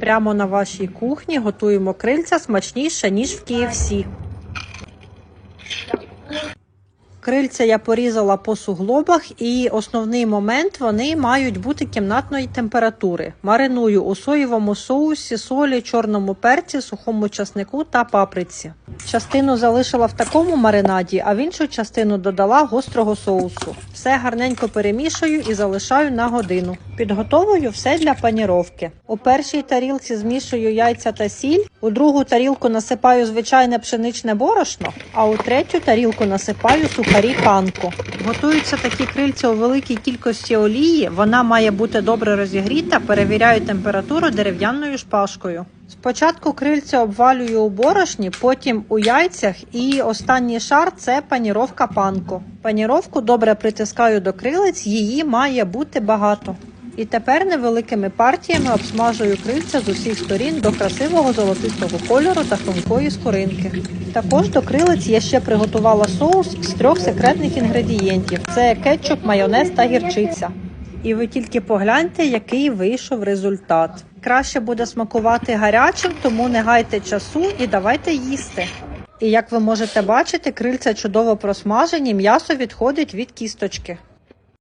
Прямо на вашій кухні готуємо крильця смачніше, ніж в KFC. Крильця я порізала по суглобах, і основний момент вони мають бути кімнатної температури. Мариную у соєвому соусі, солі, чорному перці, сухому часнику та паприці. Частину залишила в такому маринаді, а в іншу частину додала гострого соусу. Все гарненько перемішую і залишаю на годину. Підготовую все для паніровки. У першій тарілці змішую яйця та сіль, у другу тарілку насипаю звичайне пшеничне борошно, а у третю тарілку насипаю сухарі панку. Готуються такі крильця у великій кількості олії. Вона має бути добре розігріта. Перевіряю температуру дерев'яною шпажкою. Спочатку крильця обвалюю у борошні, потім у яйцях, і останній шар це паніровка панку. Паніровку добре притискаю до крилець, її має бути багато. І тепер невеликими партіями обсмажую крильця з усіх сторін до красивого золотистого кольору та хрумкої скоринки. Також до крилець я ще приготувала соус з трьох секретних інгредієнтів: це кетчуп, майонез та гірчиця. І ви тільки погляньте, який вийшов результат. Краще буде смакувати гарячим, тому не гайте часу і давайте їсти. І як ви можете бачити, крильця чудово просмажені, м'ясо відходить від кісточки.